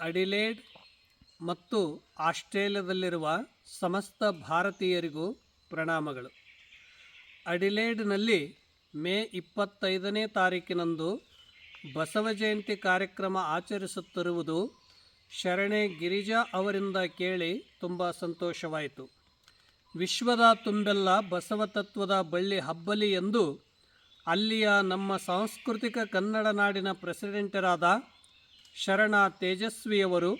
Adelaide ಮತ್ತು ಆಸ್ಟ್ರೇಲಿಯಾದಲ್ಲಿರುವ ಸಮಸ್ತ ಭಾರತೀಯರಿಗೂ ಪ್ರಣಾಮಗಳು. ಅಡಿಲೇಡ್ನಲ್ಲಿ ಮೇ ಇಪ್ಪತ್ತೈದನೇ ತಾರೀಕಿನಂದು ಬಸವ ಜಯಂತಿ ಕಾರ್ಯಕ್ರಮ ಆಚರಿಸುತ್ತಿರುವುದು ಶರಣೆ ಗಿರಿಜಾ ಅವರಿಂದ ಕೇಳಿ ತುಂಬ ಸಂತೋಷವಾಯಿತು. ವಿಶ್ವದ ತುಂಬೆಲ್ಲ ಬಸವ ತತ್ವದ ಬಳ್ಳಿ ಹಬ್ಬಲಿ ಎಂದು ಅಲ್ಲಿಯ ನಮ್ಮ ಸಾಂಸ್ಕೃತಿಕ ಕನ್ನಡ ನಾಡಿನ ಪ್ರೆಸಿಡೆಂಟರಾದ ಶರಣ ತೇಜಸ್ವಿಯವರು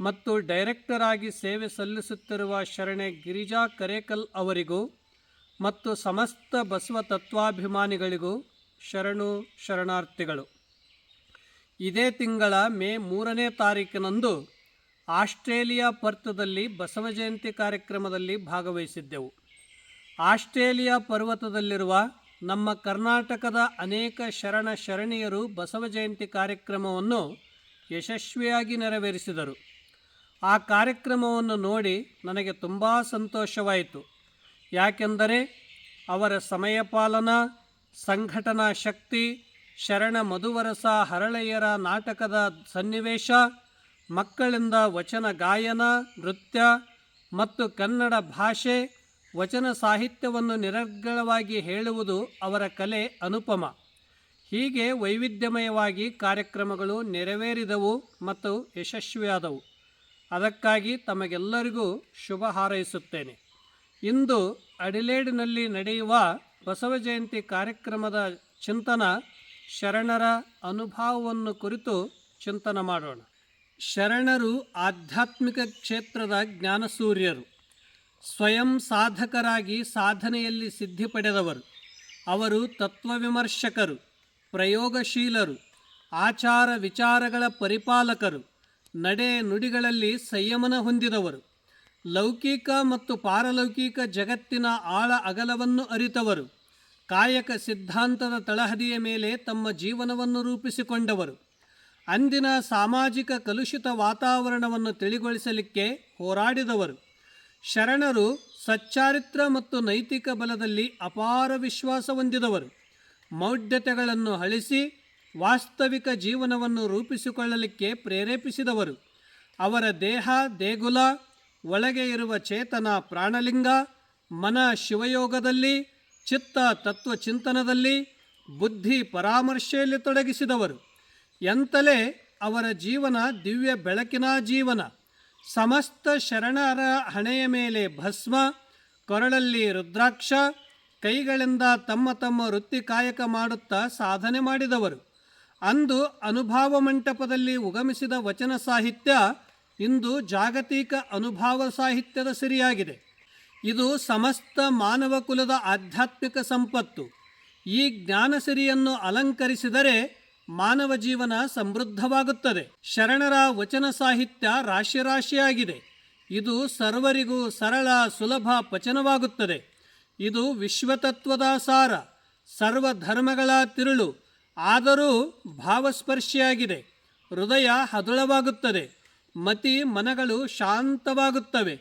ಮತ್ತು ಡೈರೆಕ್ಟರ್ ಆಗಿ ಸೇವೆ ಸಲ್ಲಿಸುತ್ತಿರುವ ಶರಣೆ ಗಿರಿಜಾ ಕರೇಕಲ್ ಅವರಿಗೂ ಮತ್ತು ಸಮಸ್ತ ಬಸವ ತತ್ವಾಭಿಮಾನಿಗಳಿಗೂ ಶರಣು ಶರಣಾರ್ಥಿಗಳು. ಇದೇ ತಿಂಗಳ ಮೇ ಮೂರನೇ ತಾರೀಕಿನಂದು ಆಸ್ಟ್ರೇಲಿಯಾ ಪರ್ತದಲ್ಲಿ ಬಸವ ಜಯಂತಿ ಕಾರ್ಯಕ್ರಮದಲ್ಲಿ ಭಾಗವಹಿಸಿದ್ದೆವು. ಆಸ್ಟ್ರೇಲಿಯಾ ಪರ್ವತದಲ್ಲಿರುವ ನಮ್ಮ ಕರ್ನಾಟಕದ ಅನೇಕ ಶರಣ ಶರಣಿಯರು ಬಸವ ಜಯಂತಿ ಕಾರ್ಯಕ್ರಮವನ್ನು ಯಶಸ್ವಿಯಾಗಿ ನೆರವೇರಿಸಿದರು. ಆ ಕಾರ್ಯಕ್ರಮವನ್ನು ನೋಡಿ ನನಗೆ ತುಂಬ ಸಂತೋಷವಾಯಿತು. ಯಾಕೆಂದರೆ ಅವರ ಸಮಯ ಪಾಲನಾ ಸಂಘಟನಾ ಶಕ್ತಿ, ಶರಣ ಮಧುವರಸ ಹರಳೆಯರ ನಾಟಕದ ಸನ್ನಿವೇಶ, ಮಕ್ಕಳಿಂದ ವಚನ ಗಾಯನ, ನೃತ್ಯ ಮತ್ತು ಕನ್ನಡ ಭಾಷೆ, ವಚನ ಸಾಹಿತ್ಯವನ್ನು ನಿರರ್ಗಳವಾಗಿ ಹೇಳುವುದು ಅವರ ಕಲೆ ಅನುಪಮ. ಹೀಗೆ ವೈವಿಧ್ಯಮಯವಾಗಿ ಕಾರ್ಯಕ್ರಮಗಳು ನೆರವೇರಿದವು ಮತ್ತು ಯಶಸ್ವಿಯಾದವು. ಅದಕ್ಕಾಗಿ ತಮಗೆಲ್ಲರಿಗೂ ಶುಭ ಹಾರೈಸುತ್ತೇನೆ. ಇಂದು ಅಡಿಲೇಡ್ನಲ್ಲಿ ನಡೆಯುವ ಬಸವ ಜಯಂತಿ ಕಾರ್ಯಕ್ರಮದ ಚಿಂತನ ಶರಣರ ಅನುಭವವನ್ನು ಕುರಿತು ಚಿಂತನ ಮಾಡೋಣ. ಶರಣರು ಆಧ್ಯಾತ್ಮಿಕ ಕ್ಷೇತ್ರದ ಜ್ಞಾನಸೂರ್ಯರು. ಸ್ವಯಂ ಸಾಧಕರಾಗಿ ಸಾಧನೆಯಲ್ಲಿ ಸಿದ್ಧಿ ಪಡೆದವರು. ಅವರು ತತ್ವವಿಮರ್ಶಕರು. ಪ್ರಯೋಗಶೀಲರು, ಆಚಾರ ವಿಚಾರಗಳ ಪರಿಪಾಲಕರು, ನಡೆ ನುಡಿಗಳಲ್ಲಿ ಸಂಯಮನ ಹೊಂದಿದವರು, ಲೌಕಿಕ ಮತ್ತು ಪಾರಲೌಕಿಕ ಜಗತ್ತಿನ ಆಳ ಅಗಲವನ್ನು ಅರಿತವರು, ಕಾಯಕ ಸಿದ್ಧಾಂತದ ತಳಹದಿಯ ಮೇಲೆ ತಮ್ಮ ಜೀವನವನ್ನು ರೂಪಿಸಿಕೊಂಡವರು. ಅಂದಿನ ಸಾಮಾಜಿಕ ಕಲುಷಿತ ವಾತಾವರಣವನ್ನು ತಿಳಿಗೊಳಿಸಲಿಕ್ಕೆ ಹೋರಾಡಿದವರು. ಶರಣರು ಸಚ್ಚಾರಿತ್ರ ಮತ್ತು ನೈತಿಕ ಬಲದಲ್ಲಿ ಅಪಾರ ವಿಶ್ವಾಸ ಹೊಂದಿದವರು. ಮೌಢ್ಯತೆಗಳನ್ನು ಅಳಿಸಿ ವಾಸ್ತವಿಕ ಜೀವನವನ್ನು ರೂಪಿಸಿಕೊಳ್ಳಲಿಕ್ಕೆ ಪ್ರೇರೇಪಿಸಿದವರು. ಅವರ ದೇಹ, ದೇಗುಲ, ಒಳಗೆ ಇರುವ ಚೇತನ ಪ್ರಾಣಲಿಂಗ, ಮನ ಶಿವಯೋಗದಲ್ಲಿ, ಚಿತ್ತ ತತ್ವ ಚಿಂತನದಲ್ಲಿ ಬುದ್ಧಿ ಪರಾಮರ್ಶೆಯಲ್ಲಿ ತೊಡಗಿಸಿದವರು. ಎಂತಲೇ ಅವರ ಜೀವನ ದಿವ್ಯ ಬೆಳಕಿನ ಜೀವನ. ಸಮಸ್ತ ಶರಣರ ಹಣೆಯ ಮೇಲೆ ಭಸ್ಮ, ಕೊರಳಲ್ಲಿ ರುದ್ರಾಕ್ಷ ಕೈಗಳಿಂದ ತಮ್ಮ ತಮ್ಮ ವೃತ್ತಿ ಕಾಯಕ ಮಾಡುತ್ತಾ ಸಾಧನೆ ಮಾಡಿದವರು. ಅಂದು ಅನುಭಾವ ಮಂಟಪದಲ್ಲಿ ಉಗಮಿಸಿದ ವಚನ ಸಾಹಿತ್ಯ ಇಂದು ಜಾಗತಿಕ ಅನುಭಾವ ಸಾಹಿತ್ಯದ ಸಿರಿಯಾಗಿದೆ. ಇದು ಸಮಸ್ತ ಮಾನವ ಕುಲದ ಆಧ್ಯಾತ್ಮಿಕ ಸಂಪತ್ತು. ಈ ಜ್ಞಾನ ಸಿರಿಯನ್ನು ಅಲಂಕರಿಸಿದರೆ ಮಾನವ ಜೀವನ ಸಮೃದ್ಧವಾಗುತ್ತದೆ. ಶರಣರ ವಚನ ಸಾಹಿತ್ಯ ರಾಶಿ ರಾಶಿಯಾಗಿದೆ. ಇದು ಸರ್ವರಿಗೂ ಸರಳ ಸುಲಭ ಪಚನವಾಗುತ್ತದೆ. ಇದು ವಿಶ್ವತತ್ವದ ಸಾರ, ಸರ್ವಧರ್ಮಗಳ ತಿರುಳು, ಆದರೂ ಭಾವಸ್ಪರ್ಶಿಯಾಗಿದೆ. ಹೃದಯ ಹದುಳವಾಗುತ್ತದೆ, ಮತಿ ಮನಗಳು ಶಾಂತವಾಗುತ್ತವೆ,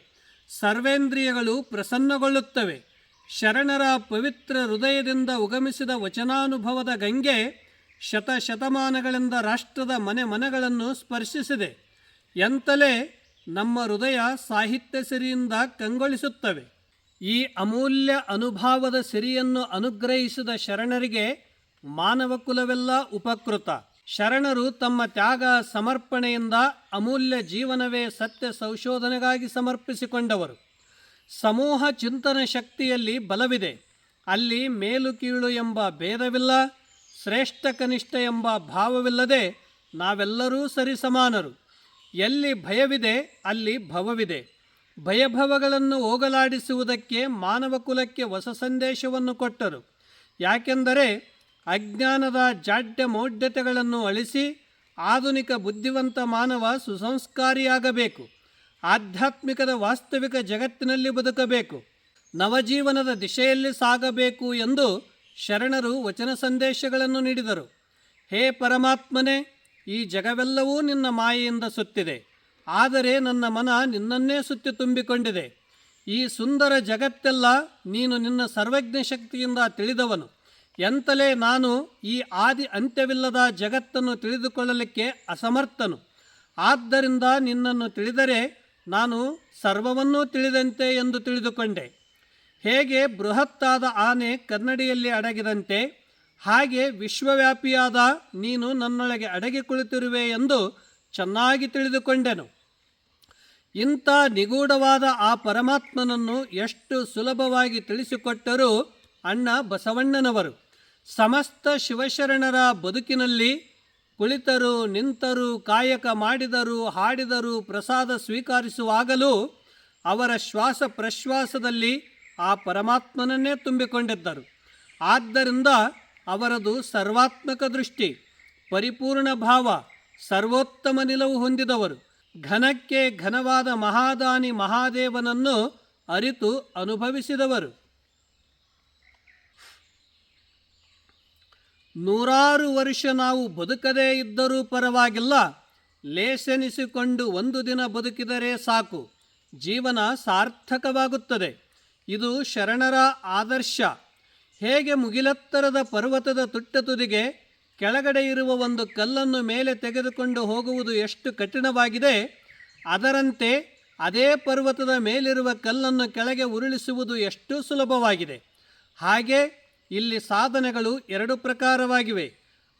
ಸರ್ವೇಂದ್ರಿಯಗಳು ಪ್ರಸನ್ನಗೊಳ್ಳುತ್ತವೆ. ಶರಣರ ಪವಿತ್ರ ಹೃದಯದಿಂದ ಉಗಮಿಸಿದ ವಚನಾನುಭವದ ಗಂಗೆ ಶತಶತಮಾನಗಳಿಂದ ರಾಷ್ಟ್ರದ ಮನೆ ಮನಗಳನ್ನು ಸ್ಪರ್ಶಿಸಿದೆ. ಎಂತಲೇ ನಮ್ಮ ಹೃದಯ ಸಾಹಿತ್ಯ ಸಿರಿಯಿಂದ ಕಂಗೊಳಿಸುತ್ತವೆ. ಈ ಅಮೂಲ್ಯ ಅನುಭಾವದ ಸಿರಿಯನ್ನು ಅನುಗ್ರಹಿಸಿದ ಶರಣರಿಗೆ ಮಾನವ ಕುಲವೆಲ್ಲ ಉಪಕೃತ. ಶರಣರು ತಮ್ಮ ತ್ಯಾಗ, ಸಮರ್ಪಣೆಯಿಂದ ಅಮೂಲ್ಯ ಜೀವನವೇ ಸತ್ಯ ಸಂಶೋಧನೆಗಾಗಿ ಸಮರ್ಪಿಸಿಕೊಂಡವರು. ಸಮೂಹ ಚಿಂತನ ಶಕ್ತಿಯಲ್ಲಿ ಬಲವಿದೆ. ಅಲ್ಲಿ ಮೇಲು ಕೀಳು ಎಂಬ ಭೇದವಿಲ್ಲ, ಶ್ರೇಷ್ಠ ಕನಿಷ್ಠ ಎಂಬ ಭಾವವಿಲ್ಲದೆ ನಾವೆಲ್ಲರೂ ಸರಿಸಮಾನರು. ಎಲ್ಲಿ ಭಯವಿದೆ, ಅಲ್ಲಿ ಭವವಿದೆ. ಭಯಭವಗಳನ್ನು ಹೋಗಲಾಡಿಸುವುದಕ್ಕೆ ಮಾನವ ಕುಲಕ್ಕೆ ಹೊಸ ಸಂದೇಶವನ್ನು ಕೊಟ್ಟರು. ಯಾಕೆಂದರೆ ಅಜ್ಞಾನದ ಜಾಡ್ಯ ಮೌಢ್ಯತೆಗಳನ್ನು ಅಳಿಸಿ ಆಧುನಿಕ ಬುದ್ಧಿವಂತ ಮಾನವ ಸುಸಂಸ್ಕಾರಿಯಾಗಬೇಕು. ಆಧ್ಯಾತ್ಮಿಕದ ವಾಸ್ತವಿಕ ಜಗತ್ತಿನಲ್ಲಿ ಬದುಕಬೇಕು. ನವಜೀವನದ ದಿಶೆಯಲ್ಲಿ ಸಾಗಬೇಕು ಎಂದು ಶರಣರು ವಚನ ಸಂದೇಶಗಳನ್ನು ನೀಡಿದರು. ಹೇ ಪರಮಾತ್ಮನೇ, ಈ ಜಗವೆಲ್ಲವೂ ನಿನ್ನ ಮಾಯೆಯಿಂದ ಸುತ್ತಿದೆ. ಆದರೆ ನನ್ನ ಮನ ನಿನ್ನನ್ನೇ ಸುತ್ತಿ ತುಂಬಿಕೊಂಡಿದೆ. ಈ ಸುಂದರ ಜಗತ್ತೆಲ್ಲ ನೀನು ನಿನ್ನ ಸರ್ವಜ್ಞ ಶಕ್ತಿಯಿಂದ ತಿಳಿದವನು. ಎಂತಲೇ ನಾನು ಈ ಆದಿ ಅಂತ್ಯವಿಲ್ಲದ ಜಗತ್ತನ್ನು ತಿಳಿದುಕೊಳ್ಳಲಿಕ್ಕೆ ಅಸಮರ್ಥನು. ಆದ್ದರಿಂದ ನಿನ್ನನ್ನು ತಿಳಿದರೆ ನಾನು ಸರ್ವವನ್ನೂ ತಿಳಿದಂತೆ ಎಂದು ತಿಳಿದುಕೊಂಡೆ. ಹೇಗೆ ಬೃಹತ್ತಾದ ಆನೆ ಕನ್ನಡಿಯಲ್ಲಿ ಅಡಗಿದಂತೆ, ಹಾಗೆ ವಿಶ್ವವ್ಯಾಪಿಯಾದ ನೀನು ನನ್ನೊಳಗೆ ಅಡಗಿ ಕುಳಿತಿರುವೆ ಎಂದು ಚೆನ್ನಾಗಿ ತಿಳಿದುಕೊಂಡೆನು. ಇಂಥ ನಿಗೂಢವಾದ ಆ ಪರಮಾತ್ಮನನ್ನು ಎಷ್ಟು ಸುಲಭವಾಗಿ ತಿಳಿಸಿಕೊಟ್ಟರೂ ಅಣ್ಣ ಬಸವಣ್ಣನವರು. ಸಮಸ್ತ ಶಿವಶರಣರ ಬದುಕಿನಲ್ಲಿ ಕುಳಿತರು, ನಿಂತರು, ಕಾಯಕ ಮಾಡಿದರು, ಹಾಡಿದರು, ಪ್ರಸಾದ ಸ್ವೀಕರಿಸುವಾಗಲೂ ಅವರ ಶ್ವಾಸ ಪ್ರಶ್ವಾಸದಲ್ಲಿ ಆ ಪರಮಾತ್ಮನನ್ನೇ ತುಂಬಿಕೊಂಡಿದ್ದರು. ಆದ್ದರಿಂದ ಅವರದು ಸರ್ವಾತ್ಮಕ ದೃಷ್ಟಿ, ಪರಿಪೂರ್ಣ ಭಾವ, ಸರ್ವೋತ್ತಮ ನಿಲುವು ಹೊಂದಿದವರು. ಘನಕ್ಕೆ ಘನವಾದ ಮಹಾದಾನಿ ಮಹಾದೇವನನ್ನು ಅರಿತು ಅನುಭವಿಸಿದವರು. ನೂರಾರು ವರ್ಷ ನಾವು ಬದುಕದೇ ಇದ್ದರೂ ಪರವಾಗಿಲ್ಲ. ಲೇಸೆನಿಸಿಕೊಂಡು ಒಂದು ದಿನ ಬದುಕಿದರೆ ಸಾಕು. ಜೀವನ ಸಾರ್ಥಕವಾಗುತ್ತದೆ. ಇದು ಶರಣರ ಆದರ್ಶ. ಹೇಗೆ ಮುಗಿಲತ್ತರದ ಪರ್ವತದ ತುಟ್ಟ ತುದಿಗೆ ಕೆಳಗಡೆ ಇರುವ ಒಂದು ಕಲ್ಲನ್ನು ಮೇಲೆ ತೆಗೆದುಕೊಂಡು ಹೋಗುವುದು ಎಷ್ಟು ಕಠಿಣವಾಗಿದೆ, ಅದರಂತೆ ಅದೇ ಪರ್ವತದ ಮೇಲಿರುವ ಕಲ್ಲನ್ನು ಕೆಳಗೆ ಉರುಳಿಸುವುದು ಎಷ್ಟು ಸುಲಭವಾಗಿದೆ. ಹಾಗೆ ಇಲ್ಲಿ ಸಾಧನೆಗಳು ಎರಡು ಪ್ರಕಾರವಾಗಿವೆ.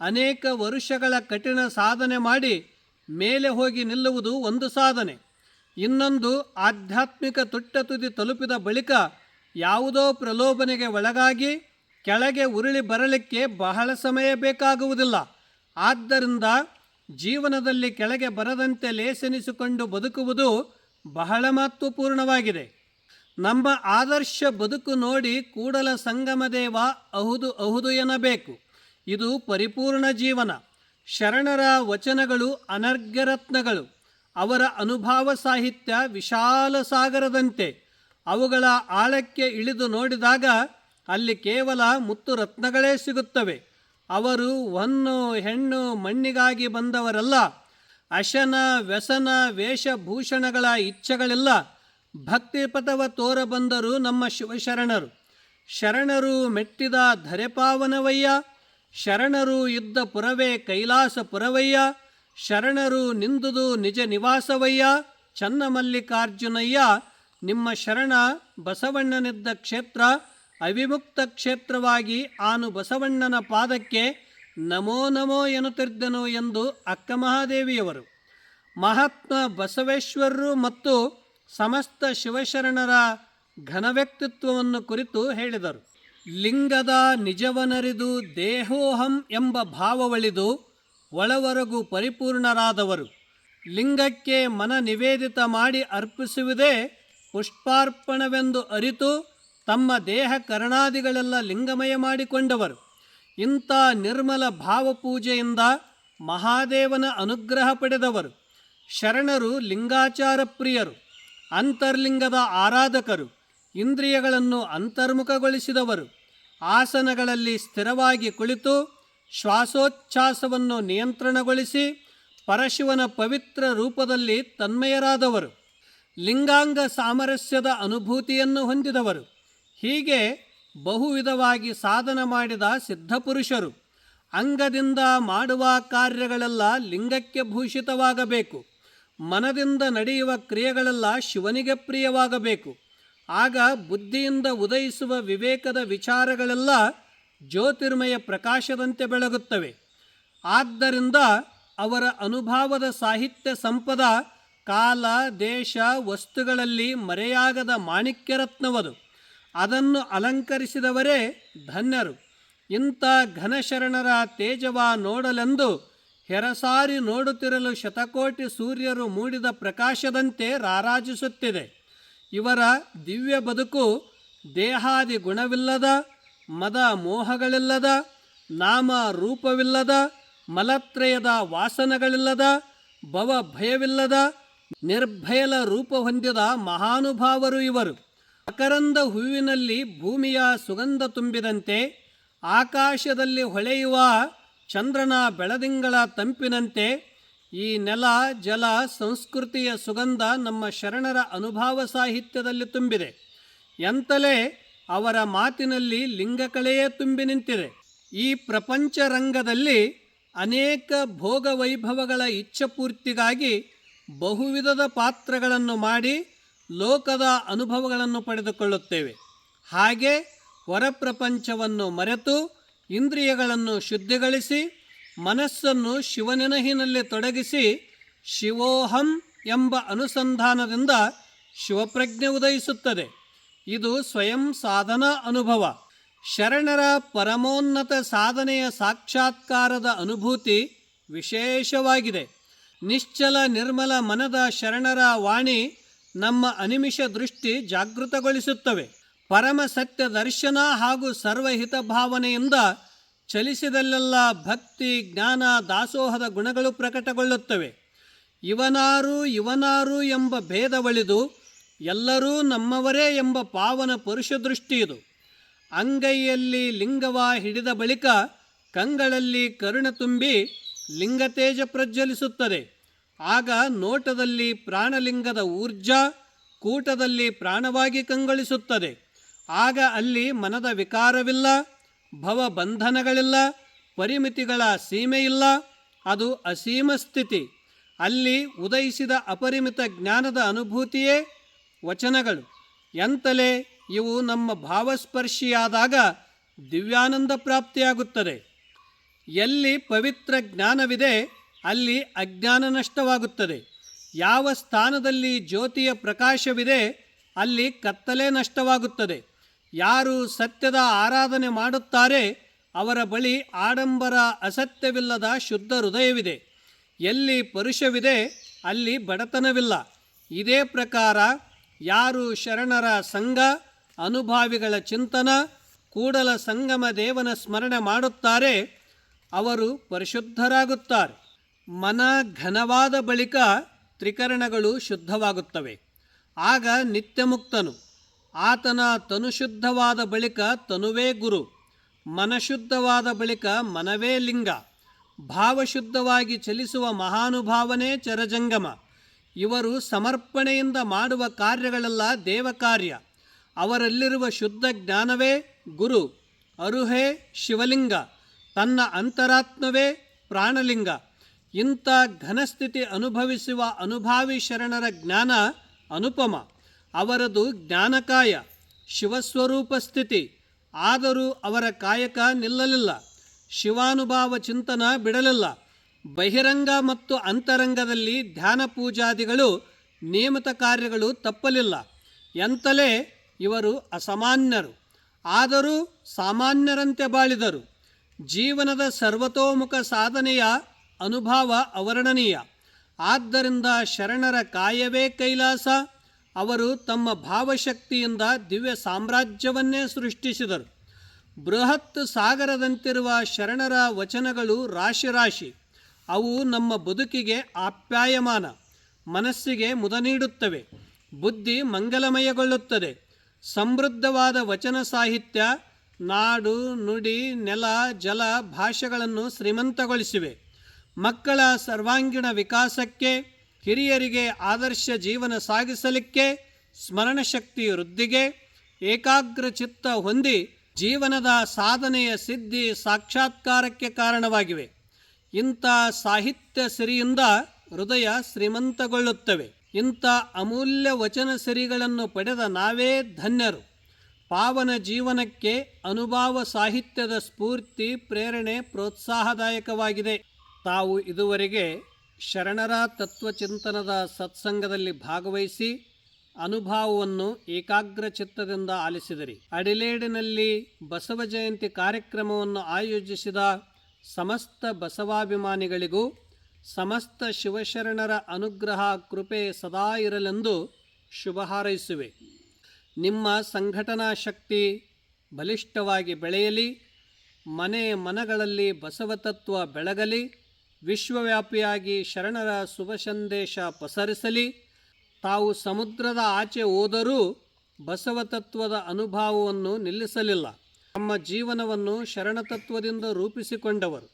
ಅನೇಕ ವರುಷಗಳ ಕಠಿಣ ಸಾಧನೆ ಮಾಡಿ ಮೇಲೆ ಹೋಗಿ ನಿಲ್ಲುವುದು ಒಂದು ಸಾಧನೆ. ಇನ್ನೊಂದು ಆಧ್ಯಾತ್ಮಿಕ ತುಟ್ಟ ತುದಿ ತಲುಪಿದ ಬಳಿಕ ಯಾವುದೋ ಪ್ರಲೋಭನೆಗೆ ಒಳಗಾಗಿ ಕೆಳಗೆ ಉರುಳಿ ಬರಲಿಕ್ಕೆ ಬಹಳ ಸಮಯ ಬೇಕಾಗುವುದಿಲ್ಲ. ಆದ್ದರಿಂದ ಜೀವನದಲ್ಲಿ ಕೆಳಗೆ ಬರದಂತೆ ಲೇಸೆನಿಸಿಕೊಂಡು ಬದುಕುವುದು ಬಹಳ ಮಹತ್ವಪೂರ್ಣವಾಗಿದೆ. ನಮ್ಮ ಆದರ್ಶ ಬದುಕು ನೋಡಿ ಕೂಡಲ ಸಂಗಮದೇವ ಅಹುದು ಅಹುದು ಎನ್ನಬೇಕು. ಇದು ಪರಿಪೂರ್ಣ ಜೀವನ. ಶರಣರ ವಚನಗಳು ಅನರ್ಘ್ಯರತ್ನಗಳು. ಅವರ ಅನುಭವ ಸಾಹಿತ್ಯ ವಿಶಾಲ ಸಾಗರದಂತೆ. ಅವುಗಳ ಆಳಕ್ಕೆ ಇಳಿದು ನೋಡಿದಾಗ ಅಲ್ಲಿ ಕೇವಲ ಮುತ್ತು ರತ್ನಗಳೇ ಸಿಗುತ್ತವೆ. ಅವರು ಹೊನ್ನು ಹೆಣ್ಣು ಮಣ್ಣಿಗಾಗಿ ಬಂದವರಲ್ಲ. ಅಶನ, ವ್ಯಸನ, ವೇಷಭೂಷಣಗಳ ಇಚ್ಛೆಗಳೆಲ್ಲ. ಭಕ್ತಿಪಥವ ತೋರ ಬಂದರು ನಮ್ಮ ಶಿವಶರಣರು. ಶರಣರು ಮೆಟ್ಟಿದ ಧರೆಪಾವನವಯ್ಯ. ಶರಣರು ಯುದ್ಧ ಪುರವೇ ಕೈಲಾಸ ಪುರವಯ್ಯ ಶರಣರು ನಿಂದುದು ನಿಜ ನಿವಾಸವಯ್ಯ. ಚನ್ನಮಲ್ಲಿಕಾರ್ಜುನಯ್ಯ, ನಿಮ್ಮ ಶರಣ ಬಸವಣ್ಣನಿದ್ದ ಕ್ಷೇತ್ರ. ಅವಿಮುಕ್ತ ಕ್ಷೇತ್ರವಾಗಿ ಆನು ಬಸವಣ್ಣನ ಪಾದಕ್ಕೆ ನಮೋ ನಮೋ ಎನ್ನುತ್ತಿದ್ದನು ಎಂದು ಅಕ್ಕ ಮಹಾದೇವಿಯವರು. ಮಹಾತ್ಮ ಬಸವೇಶ್ವರರು ಮತ್ತು ಸಮಸ್ತ ಶಿವಶರಣರ ಘನ ವ್ಯಕ್ತಿತ್ವವನ್ನು ಕುರಿತು ಹೇಳಿದರು. ಲಿಂಗದ ನಿಜವನರಿದು ದೇಹೋಹಂ ಎಂಬ ಭಾವವಳಿದು ಒಳವರೆಗೂ ಪರಿಪೂರ್ಣರಾದವರು. ಲಿಂಗಕ್ಕೆ ಮನ ನಿವೇದಿತ ಮಾಡಿ ಅರ್ಪಿಸುವುದೇ ಪುಷ್ಪಾರ್ಪಣವೆಂದು ಅರಿತು ತಮ್ಮ ದೇಹ ಕರ್ಣಾದಿಗಳೆಲ್ಲ ಲಿಂಗಮಯ ಮಾಡಿಕೊಂಡವರು. ಇಂಥ ನಿರ್ಮಲ ಭಾವಪೂಜೆಯಿಂದ ಮಹಾದೇವನ ಅನುಗ್ರಹ ಪಡೆದವರು. ಶರಣರು ಲಿಂಗಾಚಾರ ಪ್ರಿಯರು, ಅಂತರ್ಲಿಂಗದ ಆರಾಧಕರು, ಇಂದ್ರಿಯಗಳನ್ನು ಅಂತರ್ಮುಖಗೊಳಿಸಿದವರು. ಆಸನಗಳಲ್ಲಿ ಸ್ಥಿರವಾಗಿ ಕುಳಿತು ಶ್ವಾಸೋಚ್ಛ್ವಾಸವನ್ನು ನಿಯಂತ್ರಣಗೊಳಿಸಿ ಪರಶಿವನ ಪವಿತ್ರ ರೂಪದಲ್ಲಿ ತನ್ಮಯರಾದವರು. ಲಿಂಗಾಂಗ ಸಾಮರಸ್ಯದ ಅನುಭೂತಿಯನ್ನು ಹೊಂದಿದವರು. ಹೀಗೆ ಬಹುವಿಧವಾಗಿ ಸಾಧನ ಮಾಡಿದ ಸಿದ್ಧಪುರುಷರು ಅಂಗದಿಂದ ಮಾಡುವ ಕಾರ್ಯಗಳೆಲ್ಲ ಲಿಂಗಕ್ಕೆ ಭೂಷಿತವಾಗಬೇಕು. ಮನದಿಂದ ನಡೆಯುವ ಕ್ರಿಯೆಗಳೆಲ್ಲ ಶಿವನಿಗೆ ಪ್ರಿಯವಾಗಬೇಕು. ಆಗ ಬುದ್ಧಿಯಿಂದ ಉದಯಿಸುವ ವಿವೇಕದ ವಿಚಾರಗಳೆಲ್ಲ ಜ್ಯೋತಿರ್ಮಯ ಪ್ರಕಾಶದಂತೆ ಬೆಳಗುತ್ತವೆ. ಆದ್ದರಿಂದ ಅವರ ಅನುಭವದ ಸಾಹಿತ್ಯ ಸಂಪದ ಕಾಲ, ದೇಶ, ವಸ್ತುಗಳಲ್ಲಿ ಮರೆಯಾಗದ ಮಾಣಿಕ್ಯರತ್ನವದು. ಅದನ್ನು ಅಲಂಕರಿಸಿದವರೇ ಧನ್ಯರು. ಇಂಥ ಘನಶರಣರ ತೇಜವ ನೋಡಲೆಂದು ಹೆರಸಾರಿ ನೋಡುತ್ತಿರಲು ಶತಕೋಟಿ ಸೂರ್ಯರು ಮೂಡಿದ ಪ್ರಕಾಶದಂತೆ ರಾರಾಜಿಸುತ್ತಿದೆ. ಇವರ ದಿವ್ಯ ಬದುಕು ದೇಹಾದಿ ಗುಣವಿಲ್ಲದ, ಮದ ಮೋಹಗಳಿಲ್ಲದ, ನಾಮ ರೂಪವಿಲ್ಲದ, ಮಲತ್ರಯದ ವಾಸನಗಳಿಲ್ಲದ, ಭವ ಭಯವಿಲ್ಲದ, ನಿರ್ಭಯಲ ರೂಪ ಹೊಂದಿದ ಮಹಾನುಭಾವರು ಇವರು. ಮಕರಂದ ಹೂವಿನಲ್ಲಿ ಭೂಮಿಯ ಸುಗಂಧ ತುಂಬಿದಂತೆ, ಆಕಾಶದಲ್ಲಿ ಹೊಳೆಯುವ ಚಂದ್ರನ ಬೆಳದಿಂಗಳ ತಂಪಿನಂತೆ, ಈ ನೆಲ, ಜಲ, ಸಂಸ್ಕೃತಿಯ ಸುಗಂಧ ನಮ್ಮ ಶರಣರ ಅನುಭಾವ ಸಾಹಿತ್ಯದಲ್ಲಿ ತುಂಬಿದೆ. ಎಂತಲೇ ಅವರ ಮಾತಿನಲ್ಲಿ ಲಿಂಗಕಳೆಯೇ ತುಂಬಿ ನಿಂತಿದೆ. ಈ ಪ್ರಪಂಚ ರಂಗದಲ್ಲಿ ಅನೇಕ ಭೋಗ ವೈಭವಗಳ ಇಚ್ಛಪೂರ್ತಿಗಾಗಿ ಬಹುವಿಧದ ಪಾತ್ರಗಳನ್ನು ಮಾಡಿ ಲೋಕದ ಅನುಭವಗಳನ್ನು ಪಡೆದುಕೊಳ್ಳುತ್ತೇವೆ. ಹಾಗೆ ಹೊರಪ್ರಪಂಚವನ್ನು ಮರೆತು ಇಂದ್ರಿಯಗಳನ್ನು ಶುದ್ಧಿಗಳಿಸಿ ಮನಸ್ಸನ್ನು ಶಿವನೆನಹಿನಲ್ಲಿ ತೊಡಗಿಸಿ ಶಿವೋಹಂ ಎಂಬ ಅನುಸಂಧಾನದಿಂದ ಶಿವಪ್ರಜ್ಞೆ ಉದಯಿಸುತ್ತದೆ. ಇದು ಸ್ವಯಂ ಸಾಧನಾ ಅನುಭವ. ಶರಣರ ಪರಮೋನ್ನತ ಸಾಧನೆಯ ಸಾಕ್ಷಾತ್ಕಾರದ ಅನುಭೂತಿ ವಿಶೇಷವಾಗಿದೆ. ನಿಶ್ಚಲ ನಿರ್ಮಲ ಮನದ ಶರಣರ ವಾಣಿ ನಮ್ಮ ಅನಿಮಿಷ ದೃಷ್ಟಿ ಜಾಗೃತಗೊಳಿಸುತ್ತವೆ. ಪರಮ ಸತ್ಯ ದರ್ಶನ ಹಾಗೂ ಸರ್ವಹಿತ ಭಾವನೆಯಿಂದ ಚಲಿಸಿದಲ್ಲೆಲ್ಲ ಭಕ್ತಿ, ಜ್ಞಾನ, ದಾಸೋಹದ ಗುಣಗಳು ಪ್ರಕಟಗೊಳ್ಳುತ್ತವೆ. ಇವನಾರು ಇವನಾರು ಎಂಬ ಭೇದವಳಿದು ಎಲ್ಲರೂ ನಮ್ಮವರೇ ಎಂಬ ಪಾವನ ಪುರುಷ ದೃಷ್ಟಿ ಇದು. ಅಂಗೈಯಲ್ಲಿ ಲಿಂಗವ ಹಿಡಿದ ಬಳಿಕ ಕಂಗಳಲ್ಲಿ ಕರುಣ ತುಂಬಿ ಲಿಂಗತೇಜ ಪ್ರಜ್ವಲಿಸುತ್ತದೆ. ಆಗ ನೋಟದಲ್ಲಿ ಪ್ರಾಣಲಿಂಗದ ಊರ್ಜಾ ಕೂಟದಲ್ಲಿ ಪ್ರಾಣವಾಗಿ ಕಂಗೊಳಿಸುತ್ತದೆ. ಆಗ ಅಲ್ಲಿ ಮನದ ವಿಕಾರವಿಲ್ಲ, ಭವಬಂಧನಗಳಿಲ್ಲ, ಪರಿಮಿತಿಗಳ ಸೀಮೆಯಿಲ್ಲ, ಅದು ಅಸೀಮ ಸ್ಥಿತಿ. ಅಲ್ಲಿ ಉದಯಿಸಿದ ಅಪರಿಮಿತ ಜ್ಞಾನದ ಅನುಭೂತಿಯೇ ವಚನಗಳು. ಎಂತಲೇ ಇವು ನಮ್ಮ ಭಾವಸ್ಪರ್ಶಿಯಾದಾಗ ದಿವ್ಯಾನಂದ ಪ್ರಾಪ್ತಿಯಾಗುತ್ತದೆ. ಎಲ್ಲಿ ಪವಿತ್ರ ಜ್ಞಾನವಿದೆ ಅಲ್ಲಿ ಅಜ್ಞಾನ ನಷ್ಟವಾಗುತ್ತದೆ. ಯಾವ ಸ್ಥಾನದಲ್ಲಿ ಜ್ಯೋತಿಯ ಪ್ರಕಾಶವಿದೆ, ಅಲ್ಲಿ ಕತ್ತಲೆ ನಷ್ಟವಾಗುತ್ತದೆ. ಯಾರು ಸತ್ಯದ ಆರಾಧನೆ ಮಾಡುತ್ತಾರೆ, ಅವರ ಬಳಿ ಆಡಂಬರ ಅಸತ್ಯವಿಲ್ಲದ ಶುದ್ಧ ಹೃದಯವಿದೆ. ಎಲ್ಲಿ ಪರುಷವಿದೆ, ಅಲ್ಲಿ ಬಡತನವಿಲ್ಲ. ಇದೇ ಪ್ರಕಾರ ಯಾರು ಶರಣರ ಸಂಘ, ಅನುಭಾವಿಗಳ ಚಿಂತನ, ಕೂಡಲ ಸಂಗಮ ದೇವನ ಸ್ಮರಣೆ ಮಾಡುತ್ತಾರೆ, ಅವರು ಪರಿಶುದ್ಧರಾಗುತ್ತಾರೆ. ಮನ ಘನವಾದ ಬಳಿಕ ತ್ರಿಕರಣಗಳು ಶುದ್ಧವಾಗುತ್ತವೆ. ಆಗ ನಿತ್ಯಮುಕ್ತನು. ಆತನ ತನುಶುದ್ಧವಾದ ಬಳಿಕ ತನುವೇ ಗುರು. ಮನಶುದ್ಧವಾದ ಬಳಿಕ ಮನವೇ ಲಿಂಗ. ಭಾವಶುದ್ಧವಾಗಿ ಚಲಿಸುವ ಮಹಾನುಭಾವನೇ ಚರಜಂಗಮ. ಇವರು ಸಮರ್ಪಣೆಯಿಂದ ಮಾಡುವ ಕಾರ್ಯಗಳೆಲ್ಲ ದೇವಕಾರ್ಯ. ಅವರಲ್ಲಿರುವ ಶುದ್ಧ ಜ್ಞಾನವೇ ಗುರು. ಅರುಹೇ ಶಿವಲಿಂಗ. ತನ್ನ ಅಂತರಾತ್ಮವೇ ಪ್ರಾಣಲಿಂಗ. ಇಂಥ ಘನಸ್ಥಿತಿ ಅನುಭವಿಸುವ ಅನುಭಾವಿ ಶರಣರ ಜ್ಞಾನ ಅನುಪಮ. ಅವರದು ಜ್ಞಾನಕಾಯ, ಶಿವಸ್ವರೂಪ ಸ್ಥಿತಿ. ಆದರೂ ಅವರ ಕಾಯಕ ನಿಲ್ಲಲಿಲ್ಲ. ಶಿವಾನುಭಾವ ಚಿಂತನ ಬಿಡಲಿಲ್ಲ. ಬಹಿರಂಗ ಮತ್ತು ಅಂತರಂಗದಲ್ಲಿ ಧ್ಯಾನ ಪೂಜಾದಿಗಳು ನಿಯಮಿತ ಕಾರ್ಯಗಳು ತಪ್ಪಲಿಲ್ಲ. ಎಂತಲೇ ಇವರು ಅಸಾಮಾನ್ಯರು. ಆದರೂ ಸಾಮಾನ್ಯರಂತೆ ಬಾಳಿದರು. ಜೀವನದ ಸರ್ವತೋಮುಖ ಸಾಧನೆಯ ಅನುಭವ ಅವರ್ಣನೀಯ. ಆದ್ದರಿಂದ ಶರಣರ ಕಾಯವೇ ಕೈಲಾಸ, ಅವರು ತಮ್ಮ ಭಾವಶಕ್ತಿಯಿಂದ ದಿವ್ಯ ಸಾಮ್ರಾಜ್ಯವನ್ನೇ ಸೃಷ್ಟಿಸಿದರು. ಬೃಹತ್ ಸಾಗರದಂತಿರುವ ಶರಣರ ವಚನಗಳು ರಾಶಿ ರಾಶಿ ಅವು ನಮ್ಮ ಬದುಕಿಗೆ ಆಪ್ಯಾಯಮಾನ, ಮನಸ್ಸಿಗೆ ಮುದ ನೀಡುತ್ತವೆ, ಬುದ್ಧಿ ಮಂಗಲಮಯಗೊಳ್ಳುತ್ತದೆ. ಸಮೃದ್ಧವಾದ ವಚನ ಸಾಹಿತ್ಯ, ನಾಡು, ನುಡಿ, ನೆಲ, ಜಲ ಭಾಷೆಗಳನ್ನು ಶ್ರೀಮಂತಗೊಳಿಸಿವೆ. ಮಕ್ಕಳ ಸರ್ವಾಂಗೀಣ ವಿಕಾಸಕ್ಕೆ, ಹಿರಿಯರಿಗೆ ಆದರ್ಶ ಜೀವನ ಸಾಗಿಸಲಿಕ್ಕೆ, ಸ್ಮರಣಶಕ್ತಿ ವೃದ್ಧಿಗೆ ಏಕಾಗ್ರ ಚಿತ್ತ ಹೊಂದಿ ಜೀವನದ ಸಾಧನೆಯ ಸಿದ್ಧಿ ಸಾಕ್ಷಾತ್ಕಾರಕ್ಕೆ ಕಾರಣವಾಗಿವೆ. ಇಂಥ ಸಾಹಿತ್ಯ ಸಿರಿಯಿಂದ ಹೃದಯ ಶ್ರೀಮಂತಗೊಳ್ಳುತ್ತವೆ. ಇಂಥ ಅಮೂಲ್ಯ ವಚನ ಸಿರಿಗಳನ್ನು ಪಡೆದ ನಾವೇ ಧನ್ಯರು. ಪಾವನ ಜೀವನಕ್ಕೆ ಅನುಭಾವ ಸಾಹಿತ್ಯದ ಸ್ಫೂರ್ತಿ, ಪ್ರೇರಣೆ, ಪ್ರೋತ್ಸಾಹದಾಯಕವಾಗಿದೆ. ತಾವು ಇದುವರೆಗೆ ಶರಣರ ತತ್ವಚಿಂತನದ ಸತ್ಸಂಗದಲ್ಲಿ ಭಾಗವಹಿಸಿ ಅನುಭವವನ್ನು ಏಕಾಗ್ರ ಚಿತ್ತದಿಂದ ಆಲಿಸಿದಿರಿ. ಅಡಿಲೇಡಿನಲ್ಲಿ ಬಸವ ಜಯಂತಿ ಕಾರ್ಯಕ್ರಮವನ್ನು ಆಯೋಜಿಸಿದ ಸಮಸ್ತ ಬಸವಾಭಿಮಾನಿಗಳಿಗೂ ಸಮಸ್ತ ಶಿವಶರಣರ ಅನುಗ್ರಹ ಕೃಪೆ ಸದಾ ಇರಲೆಂದು ಶುಭ ಹಾರೈಸುವೆ. ನಿಮ್ಮ ಸಂಘಟನಾ ಶಕ್ತಿ ಬಲಿಷ್ಠವಾಗಿ ಬೆಳೆಯಲಿ, ಮನೆ ಮನಗಳಲ್ಲಿ ಬಸವತತ್ವ ಬೆಳಗಲಿ ವಿಶ್ವವ್ಯಾಪಿಯಾಗಿ ಶರಣರ ಶುಭ ಸಂದೇಶ ಪಸರಿಸಲಿ. ತಾವು ಸಮುದ್ರದ ಆಚೆ ಹೋದರೂ ಬಸವತತ್ವದ ಅನುಭವವನ್ನು ನಿಲ್ಲಿಸಲಿಲ್ಲ. ತಮ್ಮ ಜೀವನವನ್ನು ಶರಣತತ್ವದಿಂದ ರೂಪಿಸಿಕೊಂಡವರು.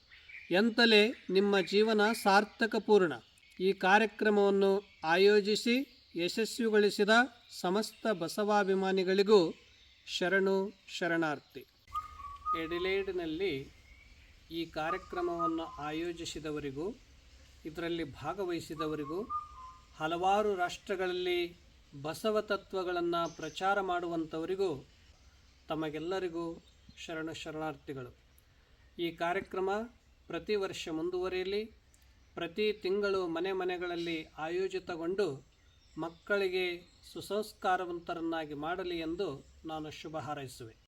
ಎಂತಲೇ ನಿಮ್ಮ ಜೀವನ ಸಾರ್ಥಕಪೂರ್ಣ. ಈ ಕಾರ್ಯಕ್ರಮವನ್ನು ಆಯೋಜಿಸಿ ಯಶಸ್ವಿಗೊಳಿಸಿದ ಸಮಸ್ತ ಬಸವಾಭಿಮಾನಿಗಳಿಗೂ ಶರಣು ಶರಣಾರ್ಥಿ. ಎಡಿಲೇಡ್ನಲ್ಲಿ ಈ ಕಾರ್ಯಕ್ರಮವನ್ನು ಆಯೋಜಿಸಿದವರಿಗೂ, ಇದರಲ್ಲಿ ಭಾಗವಹಿಸಿದವರಿಗೂ, ಹಲವಾರು ರಾಷ್ಟ್ರಗಳಲ್ಲಿ ಬಸವ ತತ್ವಗಳನ್ನು ಪ್ರಚಾರ ಮಾಡುವಂಥವರಿಗೂ ತಮಗೆಲ್ಲರಿಗೂ ಶರಣ ಶರಣಾರ್ಥಿಗಳು. ಈ ಕಾರ್ಯಕ್ರಮ ಪ್ರತಿ ವರ್ಷ ಮುಂದುವರಿಯಲಿ, ಪ್ರತಿ ತಿಂಗಳು ಮನೆ ಮನೆಗಳಲ್ಲಿ ಆಯೋಜಿತಗೊಂಡು ಮಕ್ಕಳಿಗೆ ಸುಸಂಸ್ಕಾರವಂತರನ್ನಾಗಿ ಮಾಡಲಿ ಎಂದು ನಾನು ಶುಭ ಹಾರೈಸುವೆ.